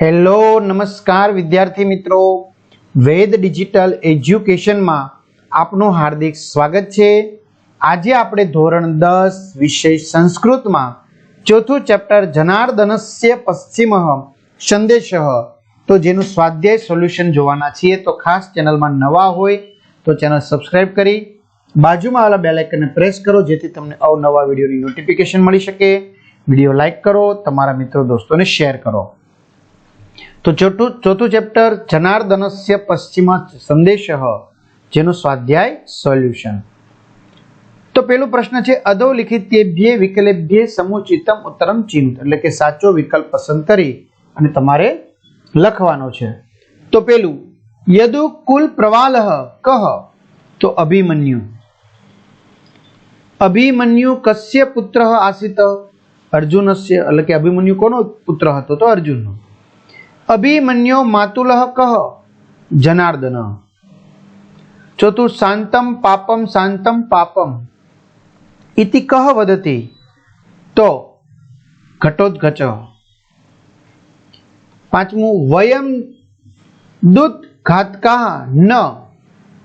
Hello, નમસ્કાર વિદ્યાર્થી મિત્રો. વેદ ડિજિટલ એજ્યુકેશનમાં આપનું હાર્દિક સ્વાગત છે. આજે આપણે ધોરણ દસ વિષય સંસ્કૃતમાં ચોથું ચેપ્ટર જનાર્દનસ્ય પશ્ચિમ સંદેશ. તો જેનું સ્વાધ્યાય સોલ્યુશન જોવાના છીએ, તો ખાસ ચેનલમાં નવા હોય તો ચેનલ સબસ્ક્રાઈબ કરી, બાજુમાં આવેલા બેલ પ્રેસ કરો, જેથી તમને અવનવા વિડીયોની નોટિફિકેશન મળી શકે. વીડિયો લાઇક કરો, તમારા મિત્રો, દોસ્તોને શેર કરો. તો ચોથું ચોથું ચેપ્ટર, જનાર્દનસ્ય પશ્ચિમ સંદેશ, જેનું સ્વાધ્યાય સોલ્યુશન. તો પેલો પ્રશ્ન છે અધોલિખિતેભ્ય વિકલેભ્ય સમુચિતમ ઉત્તરમ ચિંત, એટલે કે સાચો વિકલ્પ પસંદ કરી અને તમારે લખવાનો છે. તો પેલું, યદુ કુલ પ્રવાલહ કહ તો અભિમન્યુ. અભિમન્યુ કસ્ય પુત્ર આસિત, અર્જુનસ્ય, એટલે કે અભિમન્યુ કોનો પુત્ર હતો? તો અર્જુનનો. અભિમન્યો માતુલહ કહ જનાર્દન. ચોથું, શાંતમ પાપમ શાંતમ પાપમ. ઇતિ કહ વદતિ? તો, ઘટોદઘચ. પાંચમું, વયમ દૂત ઘાતકા ન.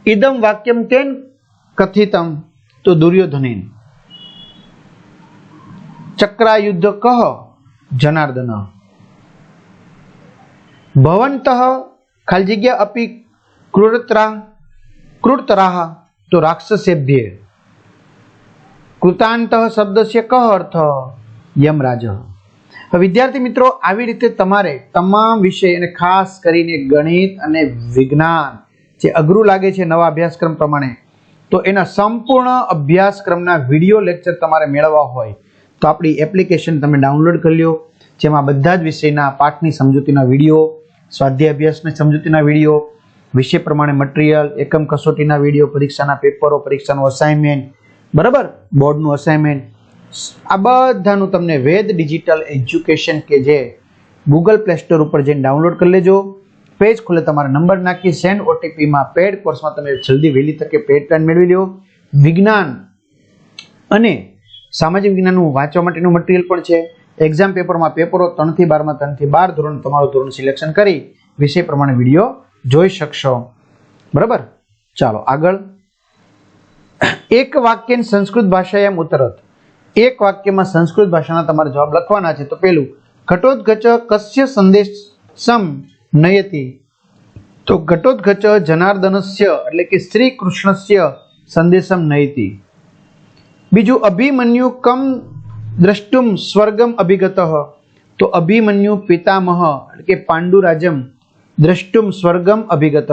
ઇદમ વાક્યમ કેન કથિતમ. તો દુર્યોધનેન. ચક્રાયુદ્ધ કહ જનાર્દન. ભવંત ખાલી જગ્યા અપી ક્રૂરતરા ક્રૂરતરાહ તો રાક્ષસેભ્ય કૃતાંત શબ્દસ્ય કહ અર્થ યમરાજ વિદ્યાર્થી મિત્રો આવી રીતે તમારે તમામ વિષય અને ખાસ કરીને ગણિત અને વિજ્ઞાન જે અઘરું લાગે છે નવા અભ્યાસક્રમ પ્રમાણે, તો એના સંપૂર્ણ અભ્યાસક્રમના વીડિયો લેક્ચર તમારે મેળવવા હોય, તો આપણી એપ્લિકેશન તમે ડાઉનલોડ કરી લો જેમાં બધા જ વિષયના પાઠની સમજૂતીના વીડિયો સ્વાધ્યાય અભ્યાસની સમજૂતીના વીડિયો, વિષય પ્રમાણે મટીરિયલ એકમ કસોટીના વીડિયો, પરીક્ષાના પેપરો પરીક્ષાનું અસાઇનમેન્ટ બરાબર? બોર્ડનું અસાઇનમેન્ટ આ બધાનું તમને વેદ ડિજિટલ એજ્યુકેશન કે જે ગૂગલ પ્લે સ્ટોર ઉપર જઈને ડાઉનલોડ કરી લેજો. પેજ ખુલે તમારા નંબર નાખી સેન્ડ ઓટીપીમાં પેડ કોર્સમાં તમે જલ્દી વહેલી તકે પેડ પ્લાન મેળવી લો વિજ્ઞાન અને સામાજિક વિજ્ઞાનનું વાંચવા માટેનું મટીરિયલ પણ છે. એક્ઝામ પેપરમાં પેપરો ત્રણથી બારમાં, ત્રણથી બાર ધોરણ તમારું ધોરણ સિલેક્શન કરી વિષય પ્રમાણે વીડિયો જોઈ શકશો. બરાબર? ચાલો, આગળ. એક વાક્ય સંસ્કૃત ભાષા એમ ઉતરત. એક વાક્યમાં સંસ્કૃત ભાષાના તમારે જવાબ લખવાના છે. તો પેલું, ઘટોદઘચ કસ્ય સંદેશ સમ નયતી. તો ઘટોદ્ઘચ જનાર્દનસ્ય, એટલે કે શ્રી કૃષ્ણસ્ય સંદેશમ નયતિ. બીજું, અભિમન્યુ કમ દ્રષ્ટુમ સ્વર્ગમ અભિગત. તો અભિમન્યુ પિતામહ કે પાંડુરાજમ, દ્રષ્ટુમ સ્વર્ગમ અભિગત.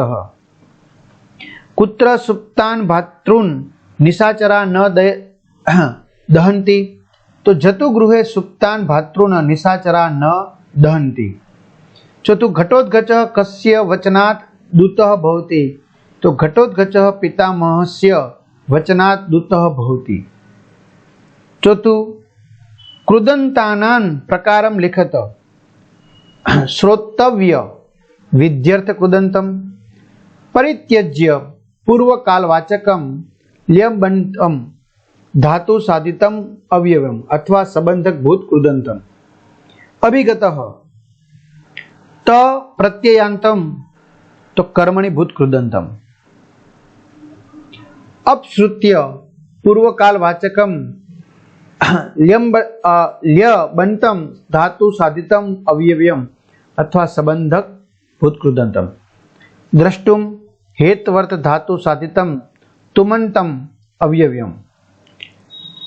કુત્ર સુપ્તાન ભાતૃન, નિશાચરા ન દહંતી. તો જતુ ગૃહે સુપ્તાન ભાતૃન, નિશાચરા ન દહંતી. ચોથું ઘટોદઘચ કસ્ય વચનાત દૂત ભવતી. તો ઘટોદઘચ પિતામહસ્ય વચનાત દૂત ભવતી. ચોથું કૃદંતાનાન પ્રકારમ લિખત. શ્રોતવ્ય, વિદ્યર્થ કૃદંતમ. પરિત્યજ્ય, પૂર્વકાલવાચકમ, લ્યબંતમ. ધાતુ સાધિતમ, અવયવમ, અથવા સંબંધક ભૂત કૃદંતમ. અભિગત. ત પ્રત્યયાંતમ, તો કર્મણી ભૂત કૃદંતમ. અપશ્રુત્ય, પૂર્વકાલવાચકમ વાચકમ લ્ય બંતમ ધાતુ સાધિતમ અવયવ્યમ અથવા સંબંધક ભૂતકૃદંતમ. દ્રષ્ટુમ હેતવર્ત ધાતુ સાધિતમ તુમંતમ અવયવ્યમ.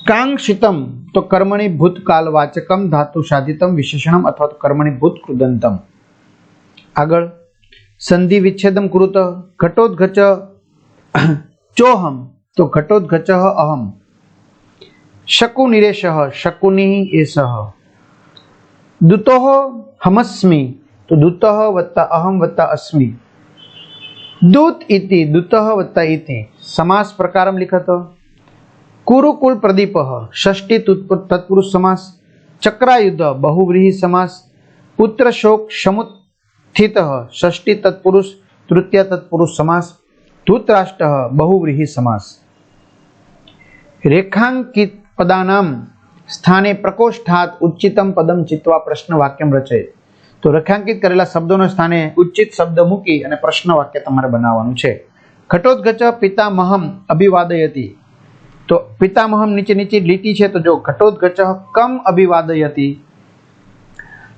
કાંક્ષિતમ તો કર્મણી ભૂતકાલવાચકમ ધાતુ સાધિતમ વિશેષણમ અથવા તો કર્મણી ભૂતકૃદંતમ. આગળ, સંધિ વિચ્છેદમ કૃત, ઘટોદઘચ, ચોહમ તો ઘટોદઘચ અહમ. શકુનિરેશ શકુનિ એષ દૂતો હમસ્મી તો દૂત વત્તા અહમ વત્તા અસ્મી દૂત ઇતિ દૂત વત્તા ઇતિ સમાસ પ્રકારમ લિખત કુરુકુલ પ્રદીપ ષષ્ટી તત્પુરુષ સમાસ ચક્રાયુદ્ધ બહુવ્રીહી સમાસ પુત્ર શોક સમુત્થિત ષષ્ટી તત્પુરુષ તૃતીય તત્પુરુષ સમાસ ધૂતરાષ્ટ્ર બહુવ્રીહી સમાસ રેખાંકિત પદાનામ સ્થાને પ્રકોષ્ઠાત ઉચ્ચિતમ પદમ ચિત્વા પ્રશ્ન વાક્યમ રચયત તો રેખાંકિત કરેલા શબ્દોના સ્થાને ઉચ્ચિત શબ્દ મૂકી અને પ્રશ્ન વાક્ય તમારે બનાવવાનું છે ઘટોત્કચ પિતામહમ અભિવાદયતી તો પિતામહમ નીચે નીચે લીટી છે તો જો ઘટોદગચ કમ અભિવાદયતી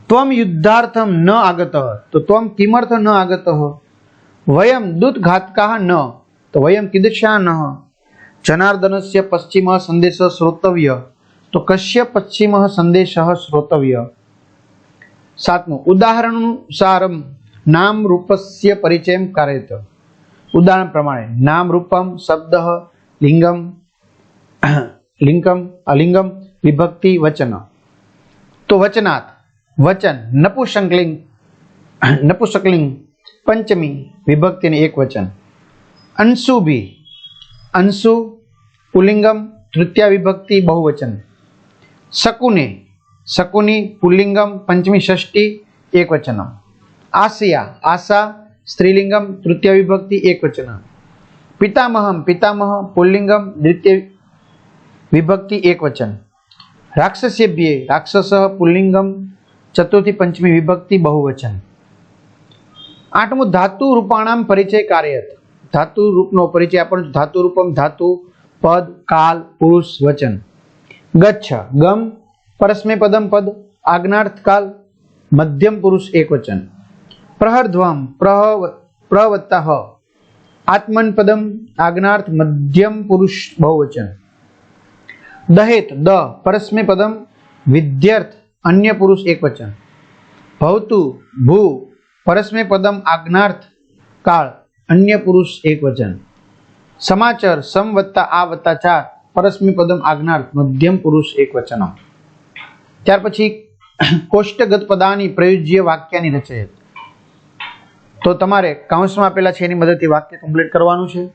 ત્વમ યુદ્ધાર્થમ ન આગત તો ત્વમ કિમર્થ ન આગત વયમ દૂતઘાતકા ન તો વયમ કિદશા ન જનાર્દનસ્ય પશ્ચિમ સંદેશ શ્રોતવ્ય. તો કશ્ય પશ્ચિમ સંદેશ શ્રોતવ્ય. સાતમું ઉદાહરણાનુસારમ નામ રૂપસ્ય પરિચય કારેત. ઉદાહરણ પ્રમાણે, નામ રૂપમ, શબ્દ, લિંગમ લિંગમ, અલિંગમ, વિભક્તિ, વચન. તો વચનાત વચન, નપુસંકલિંગ, નપુસકલિંગ, પંચમી, વિભક્તિને એક વચન. અંશુભી, અંશુ પુલ્લિંગમ તૃતીય વિભક્તિ બહુવચન. શકુને, શકુની પુલ્લિંગમ પંચમી ષષ્ઠી એક વચનમ આસિયા આશા, સ્ત્રીલિંગમ તૃતીય વિભક્તિ એક વચન પિતામહમ, પિતામહ પુલ્લિંગમ દ્વિતીય વિભક્તિ એકવચન. રાક્ષસેભ્યે, રાક્ષસ પુલ્લિંગમ ચતુર્થી પંચમી વિભક્તિ બહુવચન. આઠમું ધાતુ રૂપાણામ પરિચય કાર્યત ધાતુ રૂપનો પરિચય આપણને ધાતુ રૂપમ ધાતુ પદ, કાલ, પુરુષ, વચન. ગચ્છ, ગમ, પરસ્મે પદમ પદ, આજ્ઞાર્થ, કાલ, મધ્યમ પુરુષ એક વચન પ્રહર્ધ્વમ, પ્રહ હ આત્મન પદમ, આજ્ઞાર્થ, મધ્યમ પુરુષ, બહુવચન. દહેત, દ, પરસ્મે પદમ, વિદ્યર્થ, અન્ય પુરુષ એક વચન ભવતુ, ભૂ, પરસ્મે પદમ, આજ્ઞાર્થ, કાળ, અન્ય પુરુષ એક વચન સમાચાર સમ વત્તા આ વત્તા ચાર, પરસ્મી પદમ આજ્ઞાર્થ મધ્યમ પુરુષ એક વચન. ત્યાર પછી, કોષ્ટગત પદાની પ્રયોજ્ય વાક્યની રચયત. તો તમારે કાઉન્સમાં આપેલા છે એની મદદથી વાક્ય કમ્પ્લીટ કરવાનું છે.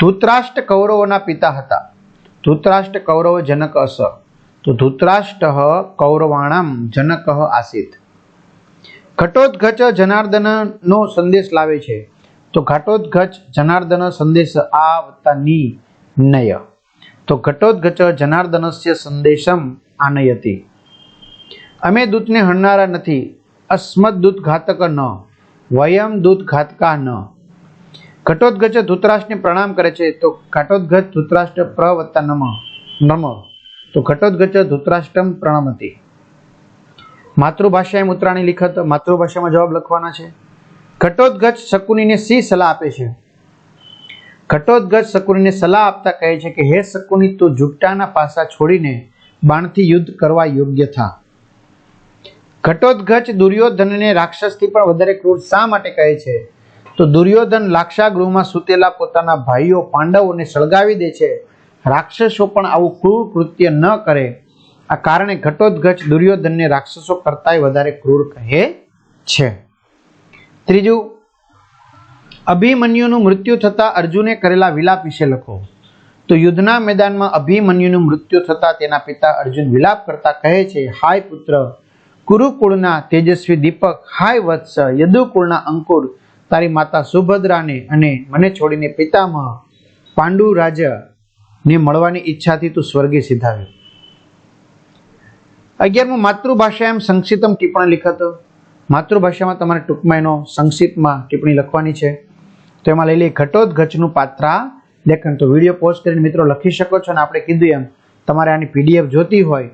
ધૂતરાષ્ટ્ર કૌરવોના પિતા હતા. ધૂતરાષ્ટ્ર કૌરવ જનક અસ. તો ધૂતરાષ્ટ્ર કૌરવાણામ જનક આસિત. ઘટોત્કચ જનાર્દનનો સંદેશ લાવે છે. તો ઘાટોદ્ઘચ જનાર્દન સંદેશ આ વત્તા ની નય. તો ઘટોત્કચ જનાર્દનસ્ય સંદેશમ આનયતી. અમે દૂતને હણનારા નથી. અસ્મદ દૂત ઘાતક ન. વયમ દૂત ઘાતકા ન. ઘટોત્ગચ ધૂતરાષ્ટ્રને પ્રણામ કરે છે. તો ઘટોત્ગચ ધૂતરાષ્ટ્ર પ્રવત્તા નમ. નમ. તો ઘટોત્ગચ ધૂતરાષ્ટ્રમ પ્રણમતી. માતૃભાષાએ મૂત્રાણી લિખત, માતૃભાષામાં જવાબ લખવાના છે. ઘટોત્ગચ શકુનીને સી સલાહ આપે છે? ઘટોદ્ગજ શકુનીને સલાહ આપતા કહે છે કે, હે શકુની, તું ઝુકટાના પાસા છોડીને બાણથી યુદ્ધ કરવા યોગ્ય થા. ઘટોદ્ગજ દુર્યોધનને રાક્ષસથી પણ વધારે ક્રૂર શા માટે કહે છે? તો દુર્યોધન લાક્ષાગૃહમાં સૂતેલા પોતાના ભાઈઓ, પાંડવોને સળગાવી દે છે. રાક્ષસો પણ આવું ક્રૂર કૃત્ય ન કરે. આ કારણે ઘટોદ્ગજ દુર્યોધનને રાક્ષસો કરતાંય વધારે ક્રૂર કહે છે. ત્રીજું, અભિમન્યુનું મૃત્યુ થતાં અર્જુને કરેલા વિલાપ વિશે લખો. તો યુદ્ધના મેદાનમાં અભિમન્યુનું મૃત્યુ થતાં તેના પિતા અર્જુન વિલાપ કરતા કહે છે, હાય પુત્ર કુરુકુળના તેજસ્વી દીપક, હાય વત્સ, યદુકુળના અંકુર, તારી માતા સુભદ્રાને અને મને છોડીને પિતામાં પાંડુ રાજાને મળવાની ઈચ્છાથી તું સ્વર્ગે સિધાવ્યો. અગિયારમું, માતૃભાષા એમ સંક્ષિપ્તમ ટિપ્પણી લિખત. માતૃભાષામાં તમારે ટૂંકમાં એનો સંક્ષિપ્તમાં ટિપ્પણી લખવાની છે. તો એમાં લઈ લઈએ ઘટોદઘચનું પાત્રા. લેખન, તો વીડિયો પોસ્ટ કરીને મિત્રો લખી શકો છો અને આપણે કીધું એમ, તમારે આની પીડીએફ જોતી હોય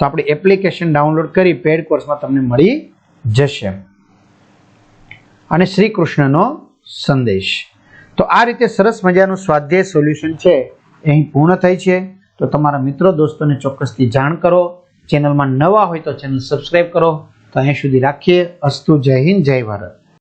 તો આપણી એપ્લિકેશન ડાઉનલોડ કરી પેડ કોર્સમાં તમને મળી જશે. અને શ્રી કૃષ્ણનો સંદેશ. તો આ રીતે સરસ મજાનું સ્વાધ્યાય સોલ્યુશન છે એ અહીં પૂર્ણ થાય છે. તો તમારા મિત્રો, દોસ્તોને ચોક્કસથી જાણ કરો. ચેનલમાં નવા હોય તો ચેનલ સબસ્ક્રાઈબ કરો. તો અહીં સુધી રાખીએ. અસ્તુ જય હિન્દ જય ભારત.